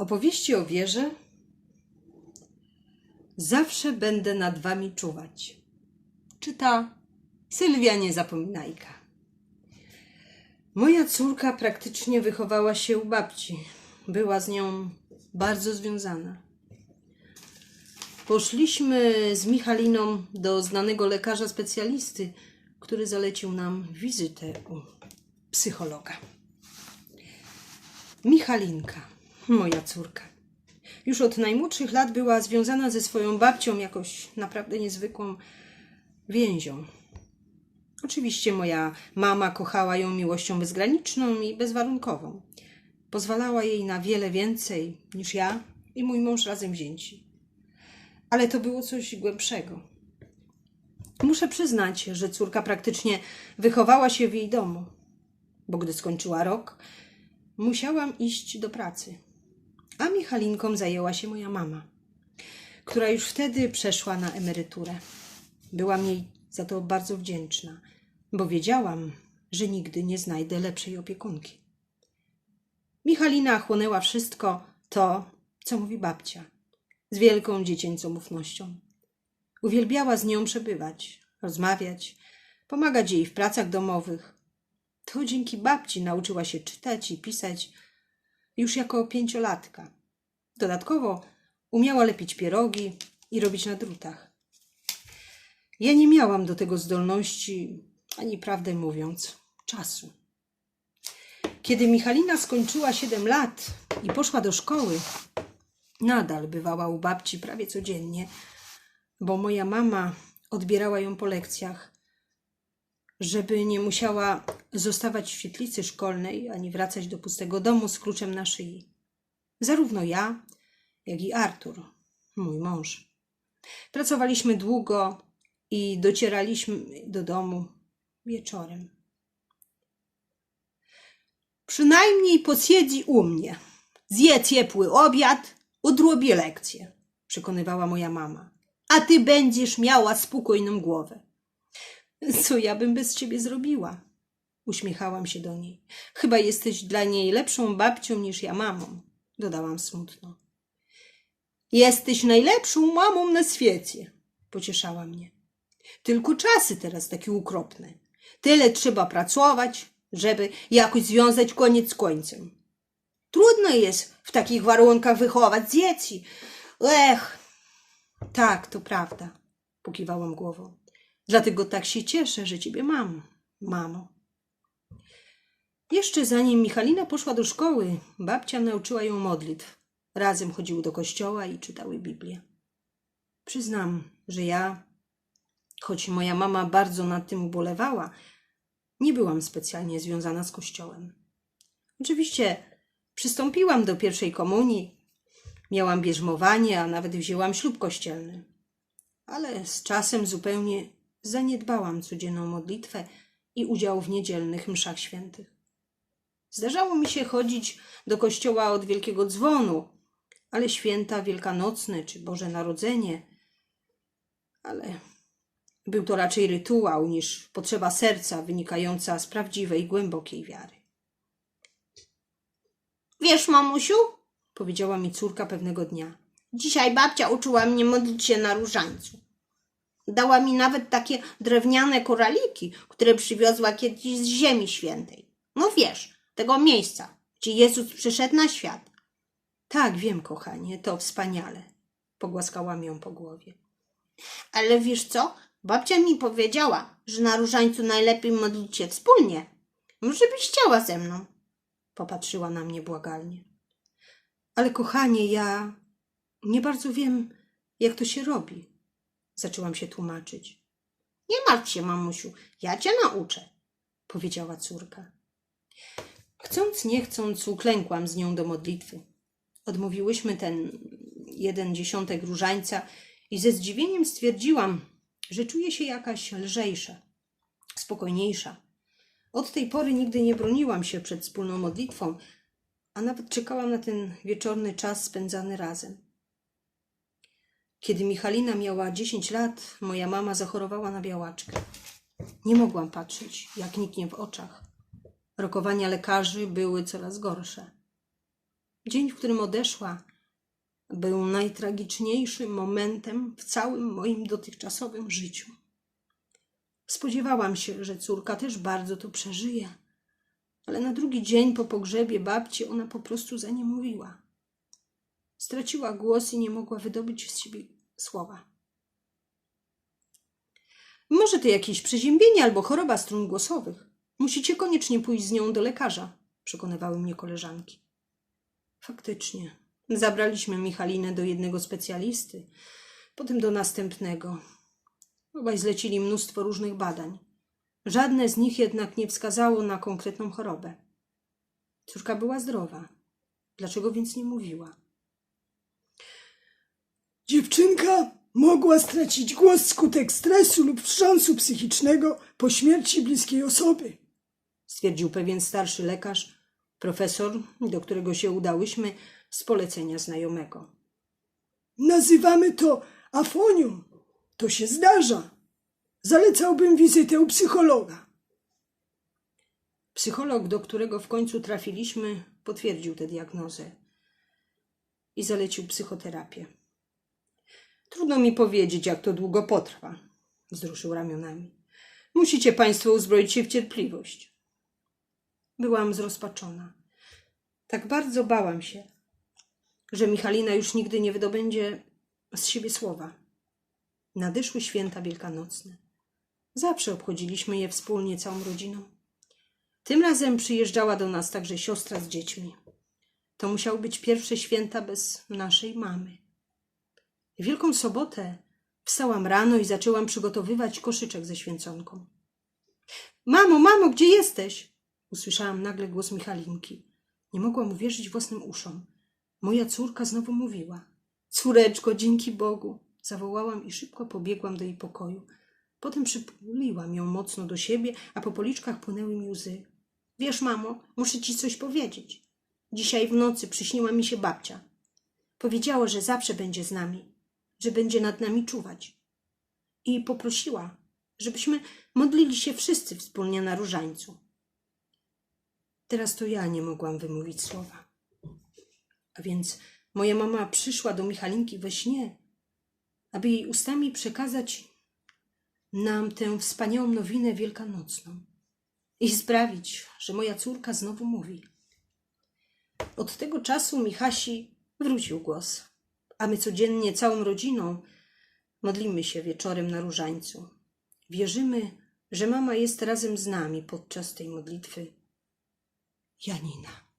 Opowieści o wierze Zawsze będę nad wami czuwać. Czyta Sylwia Niezapominajka. Moja córka praktycznie wychowała się u babci. Była z nią bardzo związana. Poszliśmy z Michaliną do znanego lekarza specjalisty, który zalecił nam wizytę u psychologa. Michalinka, moja córka, już od najmłodszych lat była związana ze swoją babcią jakoś naprawdę niezwykłą więzią. Oczywiście moja mama kochała ją miłością bezgraniczną i bezwarunkową. Pozwalała jej na wiele więcej niż ja i mój mąż razem wzięci. Ale to było coś głębszego. Muszę przyznać, że córka praktycznie wychowała się w jej domu, bo gdy skończyła rok, musiałam iść do pracy. A Michalinką zajęła się moja mama, która już wtedy przeszła na emeryturę. Byłam jej za to bardzo wdzięczna, bo wiedziałam, że nigdy nie znajdę lepszej opiekunki. Michalina chłonęła wszystko to, co mówi babcia, z wielką dziecięcą ufnością. Uwielbiała z nią przebywać, rozmawiać, pomagać jej w pracach domowych. To dzięki babci nauczyła się czytać i pisać już jako pięciolatka. Dodatkowo umiała lepić pierogi i robić na drutach. Ja nie miałam do tego zdolności, ani prawdę mówiąc, czasu. Kiedy Michalina skończyła 7 lat i poszła do szkoły, nadal bywała u babci prawie codziennie, bo moja mama odbierała ją po lekcjach, żeby nie musiała zostawać w świetlicy szkolnej ani wracać do pustego domu z kluczem na szyi. Zarówno ja, jak i Artur, mój mąż. Pracowaliśmy długo i docieraliśmy do domu wieczorem. Przynajmniej posiedzi u mnie. Zje ciepły obiad, odrobi lekcję, przekonywała moja mama. A ty będziesz miała spokojną głowę. Co ja bym bez ciebie zrobiła? Uśmiechałam się do niej. Chyba jesteś dla niej lepszą babcią niż ja mamą, dodałam smutno. Jesteś najlepszą mamą na świecie, pocieszała mnie. Tylko czasy teraz takie ukropne. Tyle trzeba pracować, żeby jakoś związać koniec z końcem. Trudno jest w takich warunkach wychować dzieci. Ech. Tak, to prawda, pokiwałam głową. Dlatego tak się cieszę, że ciebie mam, mamo. Jeszcze zanim Michalina poszła do szkoły, babcia nauczyła ją modlitw. Razem chodziły do kościoła i czytały Biblię. Przyznam, że ja, choć moja mama bardzo nad tym ubolewała, nie byłam specjalnie związana z kościołem. Oczywiście przystąpiłam do pierwszej komunii, miałam bierzmowanie, a nawet wzięłam ślub kościelny. Ale z czasem zupełnie zaniedbałam codzienną modlitwę i udział w niedzielnych mszach świętych. Zdarzało mi się chodzić do kościoła od Wielkiego Dzwonu, ale święta wielkanocne czy Boże Narodzenie, ale był to raczej rytuał niż potrzeba serca wynikająca z prawdziwej, głębokiej wiary. Wiesz, mamusiu, Powiedziała mi córka pewnego dnia. dzisiaj babcia uczyła mnie modlić się na różańcu. Dała mi nawet takie drewniane koraliki, które przywiozła kiedyś z Ziemi Świętej. No wiesz, tego miejsca, gdzie Jezus przyszedł na świat. Tak, wiem, kochanie, to wspaniale. Pogłaskałam ją po głowie. Ale wiesz co? Babcia mi powiedziała, że na różańcu najlepiej modlić się wspólnie. Może byś chciała ze mną? Popatrzyła na mnie błagalnie. Ale kochanie, ja nie bardzo wiem, jak to się robi. Zaczęłam się tłumaczyć. Nie martw się, mamusiu, ja cię nauczę. powiedziała córka. Chcąc, nie chcąc, uklękłam z nią do modlitwy. Odmówiłyśmy ten jeden dziesiątek różańca i ze zdziwieniem stwierdziłam, że czuję się jakaś lżejsza, spokojniejsza. Od tej pory nigdy nie broniłam się przed wspólną modlitwą, a nawet czekałam na ten wieczorny czas spędzany razem. Kiedy Michalina miała 10 lat, moja mama zachorowała na białaczkę. Nie mogłam patrzeć, jak niknie w oczach. Rokowania lekarzy były coraz gorsze. Dzień, w którym odeszła, był najtragiczniejszym momentem w całym moim dotychczasowym życiu. Spodziewałam się, że córka też bardzo to przeżyje, ale na drugi dzień po pogrzebie babci ona po prostu zaniemówiła. Straciła głos i nie mogła wydobyć z siebie słowa. Może to jakieś przeziębienie albo choroba strun głosowych. Musicie koniecznie pójść z nią do lekarza, przekonywały mnie koleżanki. Faktycznie. Zabraliśmy Michalinę do jednego specjalisty, potem do następnego. Obaj zlecili mnóstwo różnych badań. Żadne z nich jednak nie wskazało na konkretną chorobę. Córka była zdrowa. Dlaczego więc nie mówiła? Dziewczynka mogła stracić głos skutek stresu lub wstrząsu psychicznego po śmierci bliskiej osoby. stwierdził pewien starszy lekarz, profesor, do którego się udałyśmy z polecenia znajomego. Nazywamy to afonią. To się zdarza. Zalecałbym wizytę u psychologa. Psycholog, do którego w końcu trafiliśmy, potwierdził tę diagnozę i zalecił psychoterapię. Trudno mi powiedzieć, jak to długo potrwa, wzruszył ramionami. Musicie Państwo uzbroić się w cierpliwość. Byłam zrozpaczona. Tak bardzo bałam się, że Michalina już nigdy nie wydobędzie z siebie słowa. Nadeszły święta wielkanocne. Zawsze obchodziliśmy je wspólnie całą rodziną. Tym razem przyjeżdżała do nas także siostra z dziećmi. To musiały być pierwsze święta bez naszej mamy. Wielką Sobotę wstałam rano i zaczęłam przygotowywać koszyczek ze święconką. Mamo, mamo, gdzie jesteś? Usłyszałam nagle głos Michalinki. Nie mogłam uwierzyć własnym uszom. Moja córka znowu mówiła. Córeczko, dzięki Bogu! Zawołałam i szybko pobiegłam do jej pokoju. Potem przytuliłam ją mocno do siebie, a po policzkach płynęły mi łzy. Wiesz, mamo, muszę ci coś powiedzieć. Dzisiaj w nocy przyśniła mi się babcia. Powiedziała, że zawsze będzie z nami, że będzie nad nami czuwać. I poprosiła, żebyśmy modlili się wszyscy wspólnie na różańcu. Teraz to ja nie mogłam wymówić słowa. A więc moja mama przyszła do Michalinki we śnie, aby jej ustami przekazać nam tę wspaniałą nowinę wielkanocną i sprawić, że moja córka znowu mówi. Od tego czasu Michasi wrócił głos, a my codziennie całą rodziną modlimy się wieczorem na różańcu. Wierzymy, że mama jest razem z nami podczas tej modlitwy. Janina.